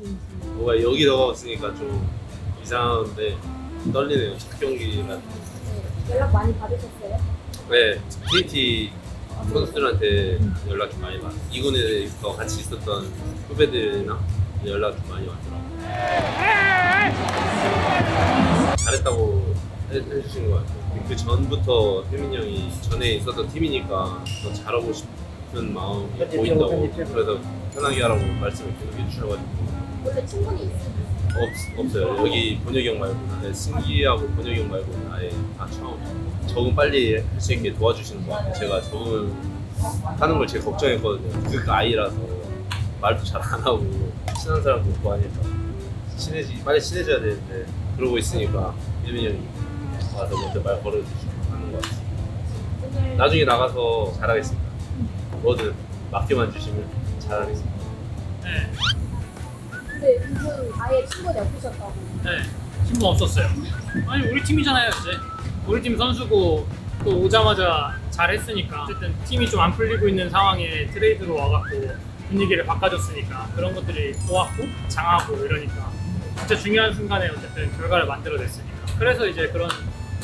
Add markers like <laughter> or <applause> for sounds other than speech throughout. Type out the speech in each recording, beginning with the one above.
뭐가 여기다가 왔으니까 좀 이상한데 떨리네요. 첫 경기라. 네. 연락 많이 받으셨어요? 네, KT 선수들한테 연락 좀 많이 받아. 이군에서 같이 있었던 후배들이나 연락 좀 많이 왔더라고요. 잘했다고 해, 해주신 것 같아요. 그 전부터 혜민이 형이 전에 있었던 팀이니까 더 잘하고 싶 은 마음이 보인다고 그래서 편하게 하라고 말씀을 계속 해주셔가지고 원래 친분이 있어요? 없, 없어요. 여기 번역이 형 말고 네, 승기하고 번역이 형 말고 아예 다 처음 적응 빨리 할 수 있게 도와주시는 것 같아요. 제가 적응 하는 걸 제일 걱정했거든요. 그 아이라서 말도 잘 안 하고 친한 사람도 없고 하니까 친해지 빨리 친해져야 되는데 그러고 있으니까 예민이 형이 와서 먼저 말 걸어주시고 하는 것 같아요. 오늘 나중에 나가서 잘하겠습니다. 뭐든 맡겨만 주시면 잘하겠습니다. 네, 근데 그분 아예 친분이 없으셨다고. 네. 친구 없었어요. 아니 우리 팀이잖아요 이제. 우리 팀 선수고 또 오자마자 잘했으니까 어쨌든 팀이 좀 안 풀리고 있는 상황에 트레이드로 와갖고 분위기를 바꿔줬으니까 그런 것들이 좋았고 장하고 이러니까 진짜 중요한 순간에 어쨌든 결과를 만들어냈으니까 그래서 이제 그런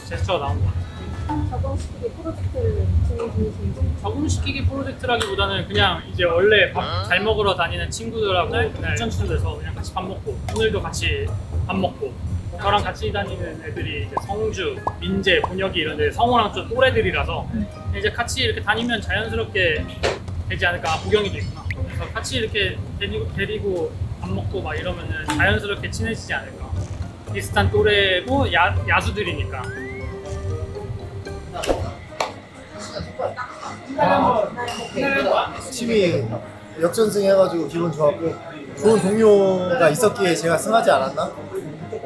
제스처가 나온 것 같아요. 적응시키기 프로젝트를 진행 중이신지. 적응시키기 프로젝트라기보다는 그냥 이제 원래 밥 잘 먹으러 다니는 친구들하고 그날 친구들에서 그냥 같이 밥 먹고 오늘도 같이 밥 먹고. 저랑 같이 다니는 애들이 이제 성주, 민재, 본혁이 이런 데 성호랑 좀 또래들이라서 이제 같이 이렇게 다니면 자연스럽게 되지 않을까. 아, 부경이도 있구나. 그래서 같이 이렇게 데리고, 데리고 밥 먹고 막 이러면은 자연스럽게 친해지지 않을까. 비슷한 또래고 야, 야수들이니까 팀이 역전승 해가지고 기분 좋았고 좋은 동료가 있었기에 제가 승하지 않았나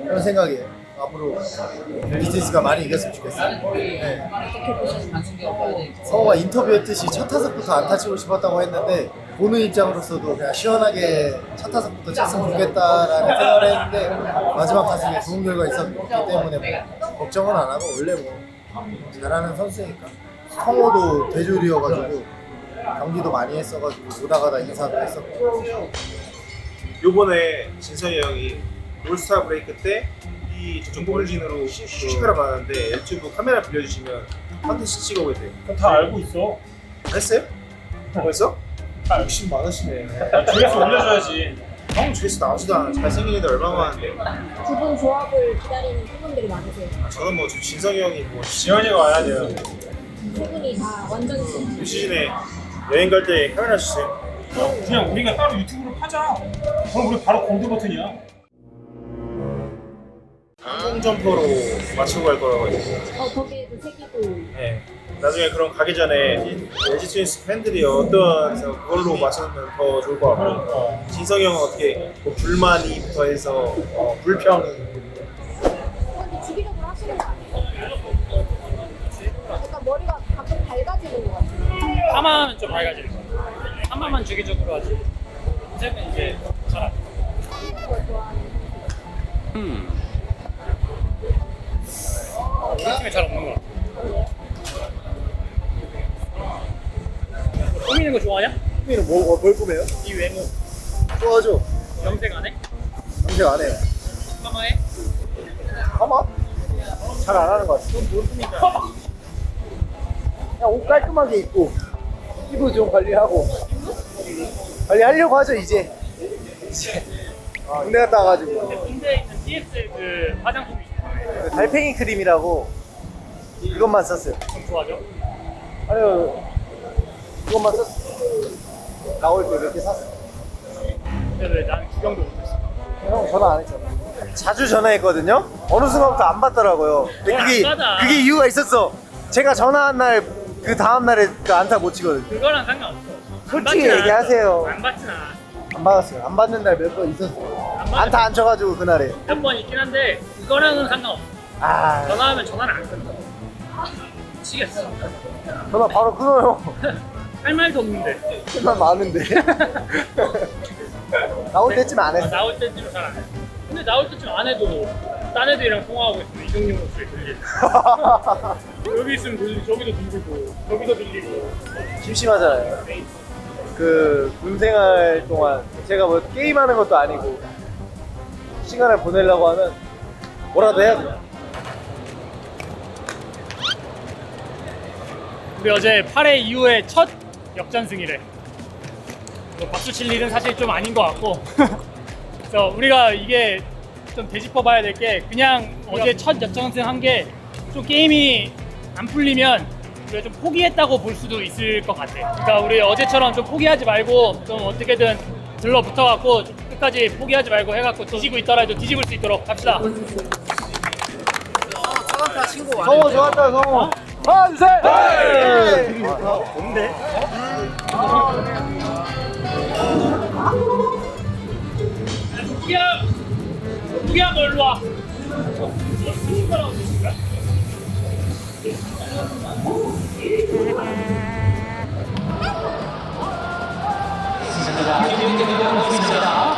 그런 생각이에요. 앞으로 비즈니스가 많이 이겼으면 좋겠어요. 네. 성호가 인터뷰했듯이 첫 타석부터 안 타 치고 싶었다고 했는데 보는 입장으로서도 그냥 시원하게 첫 타석부터 쳤으면 좋겠다라는 생각을 했는데 마지막 타석에 좋은 결과 있었기 때문에 뭐 걱정은 안 하고 원래 뭐 잘하는 선수니까 성호도 대졸이어가지고 경기도 많이 했어가지고 오다가다 인사도 했었고 요번에 진성이 형이 올스타 브레이크 때이 저쪽 볼진으로 슈슈크라 많았는데 유튜브 카메라 빌려주시면 컨텐츠 찍어보세요 그럼 다 알고 있어. 했어요? 벌써? 아, 욕심 많으시네 조회수 올려줘야지. 형 조회수 나오지도 않아 잘생기는데 얼마나 많은데 두 분 조합을 기다리는 팬분들이 많으세요. 아, 저는 뭐 진성이 형이 뭐 시- 지현이가 와야 돼요. 세 분이 다 완전히 이 시즌에 여행 갈 때 카메라 주세요 그냥 우리가 따로 유튜브를 파자. 그럼 우리 바로 골드 버튼이야. 항공 점퍼로 맞추고 갈 거라고 가지고 어 거기에도 새기고 네. 나중에 그럼 가기 전에 LG 트윈스 팬들이 어떤 그래서 그걸로 맞추면 더 좋을 것 같고 진성이 형은 어떻게 뭐 불만이부터 해서 어, 불평 근데 주기적으로 하시는 거 아니에요? 약간 머리가 가끔 밝아지는 것 같아요. 하마는 좀 밝아지는 거 하마만 주기적으로 하지 색은 이제 잘안 우리 팀에 잘 없는 거 같아 꾸미는 거 좋아하냐? 형님은 뭐, 뭘 꾸며요? 이 외모 좋아하죠? 염색 안 해? 염색 안 해요 하마해? 아마? 잘 안 하는 것 같아 <laughs> 그냥 옷 깔끔하게 입고 피부 좀 관리하고. 관리하려고 하죠 이제. 이제 군대 갔다 와가지고. 군대에 있는 DSL 그 화장품이 그 달팽이 크림이라고 이것만 썼어요. 좀 좋아져? 아유 이것만 썼어 나올 때 이렇게 샀어 근데 왜 나는 구경도 못했어. 형 전화 안 했잖아. 자주 전화했거든요? 어느 순간부터 안 받더라고요. 근데 안 그게 받아. 그게 이유가 있었어. 제가 전화한 날 그 다음 날에 그 안타 못 치거든요 그거랑 상관없어. 안 솔직히 받진. 얘기하세요. 안 받진 않아 안 받았어요. 안 받는 날 몇 번 있었어요. 안. 안타 안 쳐가지고 그날에. 몇 번 있긴 한데 그거랑은 상관없어. 아. 전화하면 전화를 안 끊어. 미치겠어. 전화 바로 끊어요. <laughs> 할 말도 없는데. 정말 많은데. <laughs> 나올 때쯤 안 아, 했어. 나올 때쯤 잘안 해. 근데 나올 때쯤 안 해도 딴 애들이랑 통화하고 있으면 이동용 목소리 들리고 <laughs> 여기 있으면 들리고 저기도 들리고 여기도 들리고 심심하잖아요 그 군생활 동안 제가 뭐 게임하는 것도 아니고 시간을 보내려고 하면 뭐라도 해야 돼요. 우리 어제 8회 이후에 첫 역전승이래. 뭐 박수 칠 일은 사실 좀 아닌 것 같고. <laughs> 그래서 우리가 이게 좀 되짚어 봐야 될 게 그냥 어제 첫 역전승 한 게 좀 게임이 안 풀리면 우리가 좀 포기했다고 볼 수도 있을 것 같아. 그러니까 우리 어제처럼 좀 포기하지 말고 좀 어떻게든 들러붙어 갖고 끝까지 포기하지 말고 해 갖고 뒤지고 있더라도 뒤집을 수 있도록 합시다. 성호 좋았다 성호. 하나 둘 셋. 뭔데? 우기야 우기야 놀러 와 있습니다.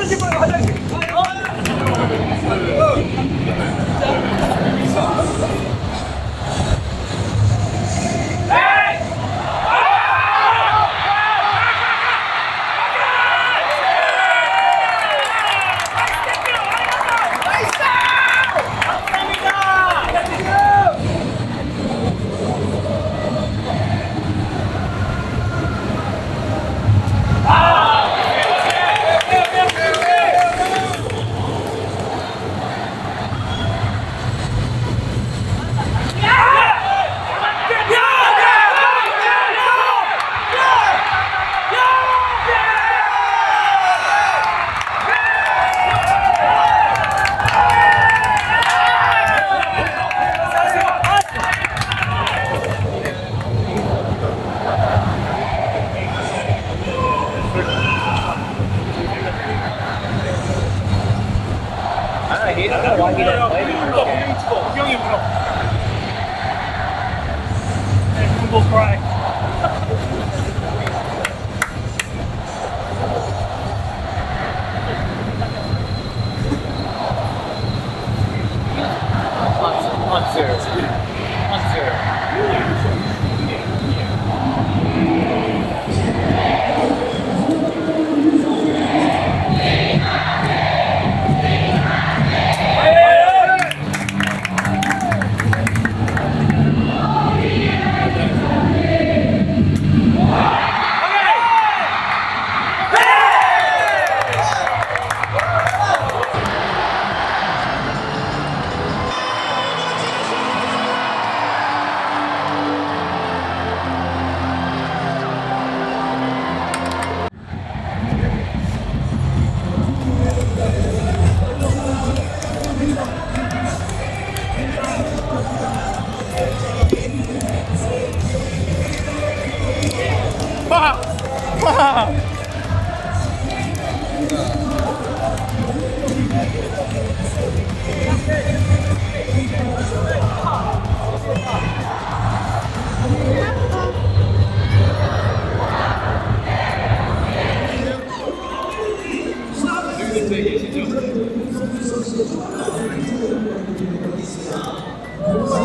물어.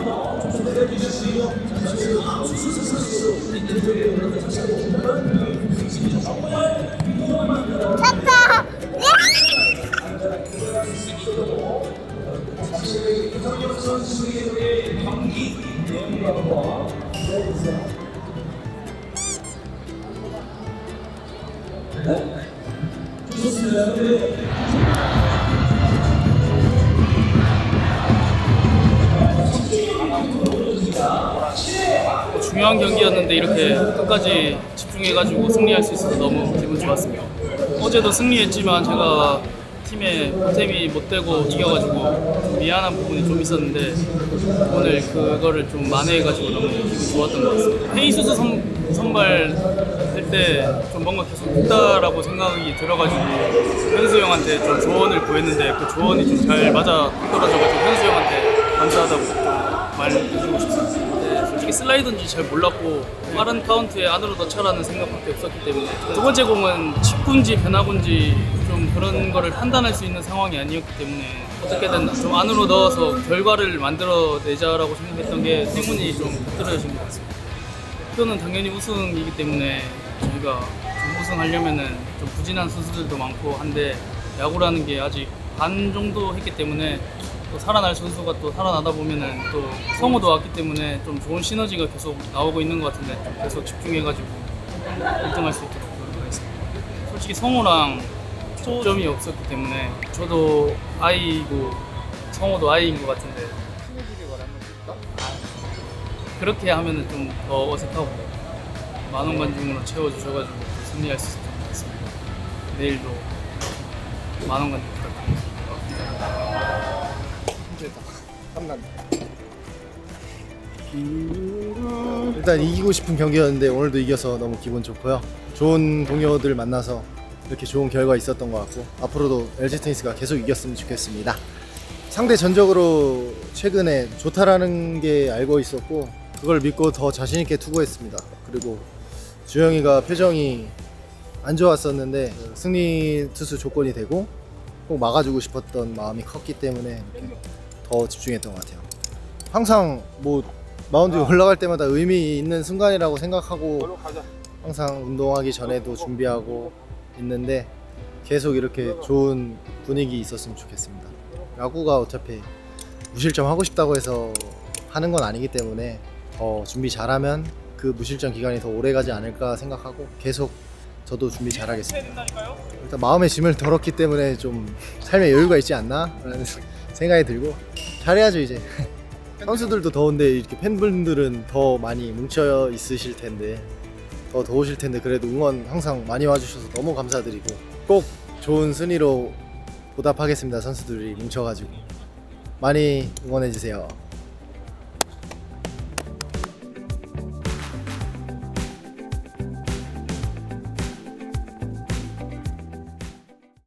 탔다. 끝까지 집중해가지고 승리할 수 있어서 너무 기분 좋았습니다. 어제도 승리했지만 제가 팀에 보탬이 못 되고 이겨가지고 좀 미안한 부분이 좀 있었는데 오늘 그거를 좀 만회해가지고 너무 기분 좋았던 것 같습니다. 헤이수스 선, 선발 할 때 좀 뭔가 계속 있다라고 생각이 들어가지고 현수 형한테 좀 조언을 구했는데 그 조언이 좀 잘 맞아 떨어져가지고 현수 형한테 감사하다고 좀 말해주고 싶습니다. 네, 솔직히 슬라이드인지 잘 몰랐고 빠른 카운트에 안으로 넣자라는 생각밖에 없었기 때문에 두 번째 공은 직구인지 변화구인지 좀 그런 거를 판단할 수 있는 상황이 아니었기 때문에 어떻게든 좀 안으로 넣어서 결과를 만들어내자라고 생각했던 게 때문이 좀 흐트러진 것 같습니다. 목표는 당연히 우승이기 때문에 저희가 좀 우승하려면은 좀 부진한 선수들도 많고 한데 야구라는 게 아직 반 정도 했기 때문에 또 살아날 선수가 또 살아나다 보면은 또 성우도 왔기 때문에 좀 좋은 시너지가 계속 나오고 있는 것 같은데 좀 계속 집중해가지고 1등할 수 있도록 노력하겠습니다. 솔직히 성우랑 초점이 없었기 때문에 저도 아이고 성우도 아이인 것 같은데 그렇게 하면은 좀 더 어색하고 만원 관중으로 채워주셔가지고 승리할 수 있을 것 같습니다. 내일도 만원 관중 부탁드립니다. <laughs> 일단 이기고 싶은 경기였는데 오늘도 이겨서 너무 기분 좋고요. 좋은 동료들 만나서 이렇게 좋은 결과 있었던 것 같고 앞으로도 LG 트윈스가 계속 이겼으면 좋겠습니다. 상대 전적으로 최근에 좋다라는 게 알고 있었고 그걸 믿고 더 자신 있게 투구했습니다. 그리고 주영이가 표정이 안 좋았었는데 그 승리 투수 조건이 되고 꼭 막아주고 싶었던 마음이 컸기 때문에 이렇게 더 집중했던 것 같아요. 항상 뭐 마운드에 올라갈 때마다 의미 있는 순간이라고 생각하고 항상 운동하기 전에도 준비하고 있는데 계속 이렇게 좋은 분위기 있었으면 좋겠습니다. 야구가 어차피 무실점 하고 싶다고 해서 하는 건 아니기 때문에 더 준비 잘하면 그 무실점 기간이 더 오래 가지 않을까 생각하고 계속 저도 준비 잘하겠습니다. 일단 마음의 짐을 덜었기 때문에 좀 삶에 여유가 있지 않나 라는 <laughs> 생각이 들고 잘해야죠 이제. 선수들도 더운데 이렇게 팬분들은 더 많이 뭉쳐 있으실 텐데 더 더우실 텐데 그래도 응원 항상 많이 와주셔서 너무 감사드리고 꼭 좋은 순위로 보답하겠습니다 선수들이 뭉쳐가지고 많이 응원해 주세요.